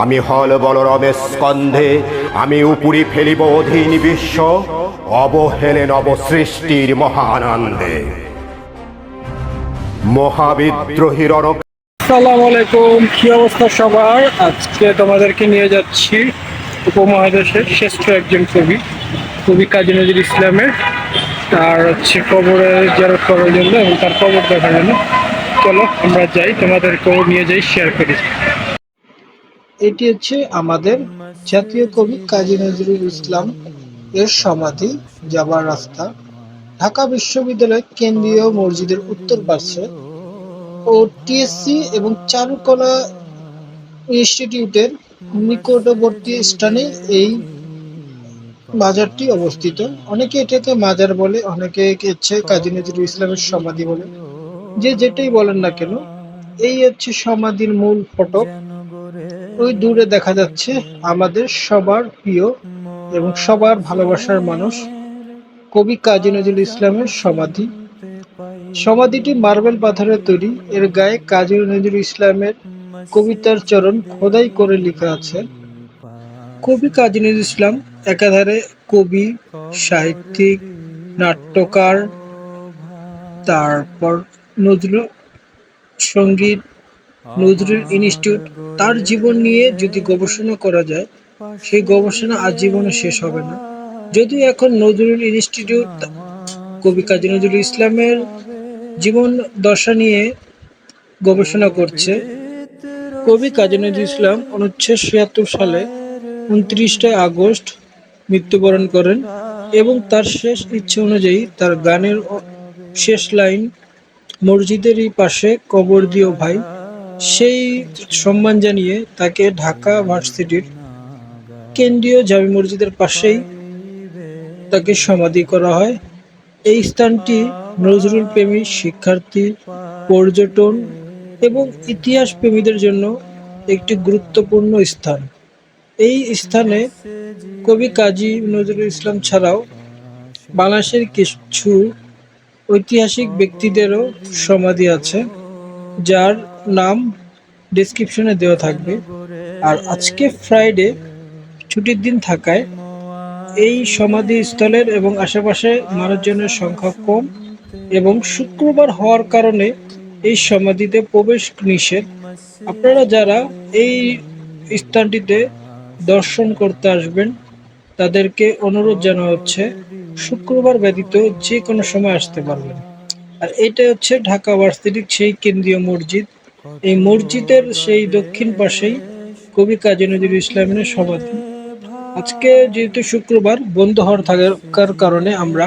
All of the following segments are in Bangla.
আমি হল বলরমের স্কন্ধে, আমি উপরি ফেলিব অধীন বিশ্ব, অবহেলে নব সৃষ্টির মহানন্দে। মহাবিদ্রোহী রণ আসসালামু আলাইকুম, কি অবস্থা সবার? আজকে তোমাদেরকে নিয়ে যাচ্ছি উপমহাদেশের শ্রেষ্ঠ একজন কবি কবি কাজী নজরুল ইসলামের। তার হচ্ছে কবরে জেরত করার জন্য এবং তার কবর দেখার জন্য। চলো, আমরা যাই, তোমাদেরকেও নিয়ে যাই শেয়ার করি। এটি হচ্ছে আমাদের জাতীয় কবি কাজী নজরুল ইসলাম এর সমাধি যাবার রাস্তা। ঢাকা বিশ্ববিদ্যালয় কেন্দ্রীয় মসজিদের উত্তর পার্শ্বে ও টিএসসি এবং চারুকলা ইনস্টিটিউটের নিকটবর্তী স্থানে এই মাজারটি অবস্থিত। অনেকে এটাকে মাজার বলে, অনেকে হচ্ছে কাজী নজরুল ইসলামের সমাধি বলে। যে যেটাই বলেন না কেন, এই হচ্ছে সমাধির মূল ফটক। ওই দূরে দেখা যাচ্ছে আমাদের সবার প্রিয় এবং সবার ভালোবাসার মানুষ কবি কাজী নজরুল ইসলামের সমাধি। সমাধিটি মার্বেল পাথরের তৈরি। এর গায়ে কাজী নজরুল ইসলামের কবিতার চরণ খোদাই করে লেখা আছে। কবি কাজী নজরুল ইসলাম একাধারে কবি, সাহিত্যিক, নাট্যকার, তারপর নজরুল সংগীত নজরুল ইনস্টিটিউট তার জীবন নিয়ে যদি গবেষণা করা যায়, সেই গবেষণা আজীবনে শেষ হবে না। যদিও এখন নজরুল ইনস্টিটিউট কবি কাজী নজরুল ইসলামের জীবন দশা নিয়ে গবেষণা করছে, কবি কাজী নজরুল ইসলাম উনিশশো ছিয়াত্তর সালে উনত্রিশটা আগস্ট মৃত্যুবরণ করেন এবং তার শেষ ইচ্ছে অনুযায়ী তার গানের শেষ লাইন মসজিদেরই পাশে কবর দিও ভাই সেই সম্মান জানিয়ে তাকে ঢাকা ভার্সিটির কেন্দ্রীয় জামি মসজিদের পাশেই তাকে সমাধি করা হয়। এই স্থানটি নজরুল প্রেমী শিক্ষার্থী, পর্যটন এবং ইতিহাস প্রেমীদের জন্য একটি গুরুত্বপূর্ণ স্থান। এই স্থানে কবি কাজী নজরুল ইসলাম ছাড়াও বাংলাদেশের কিছু ঐতিহাসিক ব্যক্তিদেরও সমাধি আছে, যার নাম ডেসক্রিপশনে দেওয়া থাকবে। আর আজকে ফ্রাইডে ছুটির দিন থাকায় এই সমাধি স্থলের এবং আশেপাশে মানুষজনের সংখ্যা কম এবং শুক্রবার হওয়ার কারণে এই সমাধিতে প্রবেশ নিষেধ। আপনারা যারা এই স্থানটিতে দর্শন করতে আসবেন, তাদেরকে অনুরোধ জানা হচ্ছে শুক্রবার ব্যতীত যে কোনো সময় আসতে পারবেন। আর এটা হচ্ছে ঢাকা ভার্সিটির সেই কেন্দ্রীয় মসজিদ। এই মসজিদের সেই দক্ষিণ পাশেই কবি কাজী নজরুল ইসলামের সমাধি। আজকে যেহেতু শুক্রবার, বন্ধ হওয়ার থাকার কারণে আমরা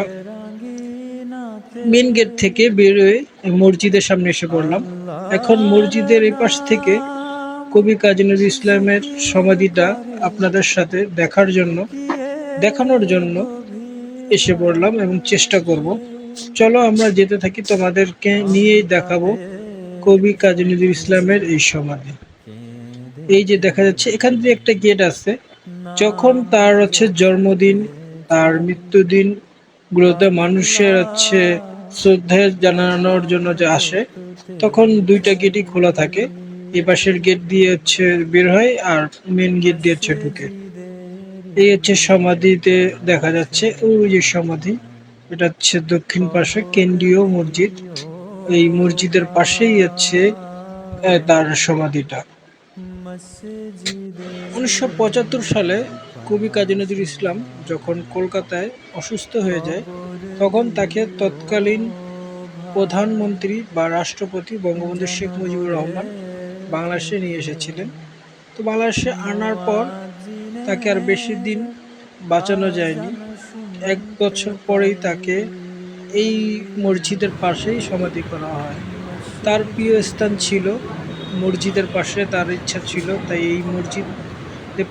মেন গেট থেকে বেরোয় মসজিদের সামনে এসে পড়লাম। এখন মসজিদের এই পাশ থেকে কবি কাজী নজরুল ইসলামের সমাধিটা আপনাদের সাথে দেখার জন্য, দেখানোর জন্য এসে পড়লাম এবং চেষ্টা করব। চলো আমরা যেতে থাকি, তোমাদেরকে নিয়েই দেখাবো কবি কাজী নজরুল ইসলামের এই সমাধি। এই যে দেখা যাচ্ছে, এখান দিয়ে একটা গেট আছে। যখন তার হচ্ছে জন্মদিন, তার মৃত্যুদিন গুলোতে মানুষের হচ্ছে শ্রদ্ধা জানানোর জন্য যে আসে, তখন দুইটা গেটই খোলা থাকে। এই পাশের গেট দিয়ে হচ্ছে বের হয় আর মেন গেট দিয়ে হচ্ছে ঢুকে। এই হচ্ছে সমাধিতে দেখা যাচ্ছে, ওই যে সমাধি, এটা হচ্ছে দক্ষিণ পাশে কেন্দ্রীয় মসজিদ। এই মসজিদের পাশেই আছে তার সমাধিটা। উনিশশো পঁচাত্তর সালে কবি কাজী নজরুল ইসলাম যখন কলকাতায় অসুস্থ হয়ে যায়, তখন তাকে তৎকালীন প্রধানমন্ত্রী বা রাষ্ট্রপতি বঙ্গবন্ধু শেখ মুজিবুর রহমান বাংলাদেশে নিয়ে এসেছিলেন। তো বাংলাদেশে আনার পর তাকে আর বেশি দিন বাঁচানো যায়নি। এক বছর পরেই তাকে এই মসজিদের পাশেই সমাধি করা হয়। তার প্রিয় স্থান ছিল মসজিদের পাশে, তার ইচ্ছা ছিল, তাই এই মসজিদ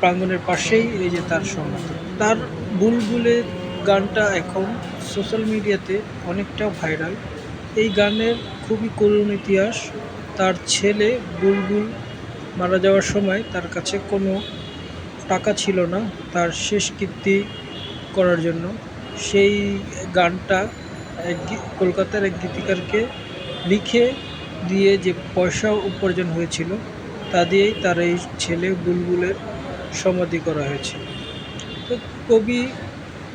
প্রাঙ্গণের পাশেই এই যে তার সমাধি। তার বুলবুলে গানটা এখন সোশ্যাল মিডিয়াতে অনেকটা ভাইরাল। এই গানের খুবই করুণ ইতিহাস। তার ছেলে বুলবুল মারা যাওয়ার সময় তার কাছে কোনো টাকা ছিল না। তার শেষ কীর্তি করার জন্য। সেই গানটা এক কলকাতার এক গীতিকারকে লিখে দিয়ে যে পয়সা উপার্জন হয়েছিল, তা দিয়েই তার এই ছেলে বুলবুলের সমাধি করা হয়েছে। তো কবি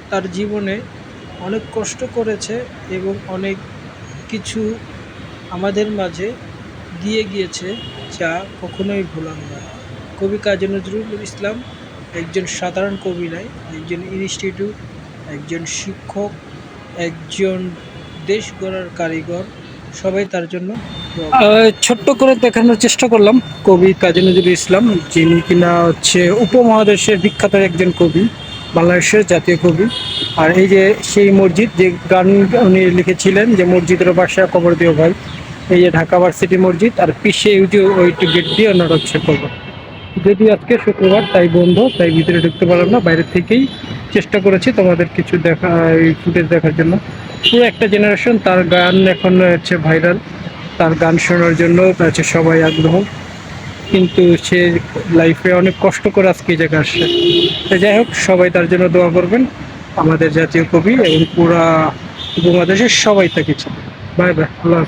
তার জীবনে অনেক কষ্ট করেছে এবং অনেক কিছু আমাদের মাঝে দিয়ে গিয়েছে যা কখনোই ভোলার নয় কবি কাজী নজরুল ইসলাম একজন সাধারণ কবি নয়, একজন ইনস্টিটিউট একজন শিক্ষক একজন দেশ গড়ার কারিগর, সবাই তার জন্য ছোট্ট করে দেখানোর চেষ্টা করলাম কবি কাজী নজরুল ইসলাম, যিনি কিনা হচ্ছে উপমহাদেশের বিখ্যাত একজন কবি, বাংলাদেশের জাতীয় কবি। আর এই যে সেই মসজিদ, যে গান উনি লিখেছিলেন যে মসজিদের বাসা কবর দিও ভাই, এই যে ঢাকা ভার্সিটি মসজিদ, আর পিছিয়ে ওই যে গেট দিয়ে ওনার হচ্ছে কবর। যদি আজকে শুক্রবার, তাই বন্ধ, তাই ভিতরে ঢুকতে পারলাম না, বাইরে থেকেই চেষ্টা করেছি তোমাদের কিছু দেখা, এই ফুটেজ দেখার জন্য। পুরো একটা জেনারেশন তার গান এখন হচ্ছে ভাইরাল তার গান শোনার জন্য হচ্ছে সবাই আগ্রহ। কিন্তু সে লাইফে অনেক কষ্ট করে আজকে এই জায়গায় আসছে। তো যাই হোক, সবাই তার জন্য দোয়া করবেন, আমাদের জাতীয় কবি এবং পুরা উপমহাদেশের সবাই তাকে বাই বাই আল্লাহ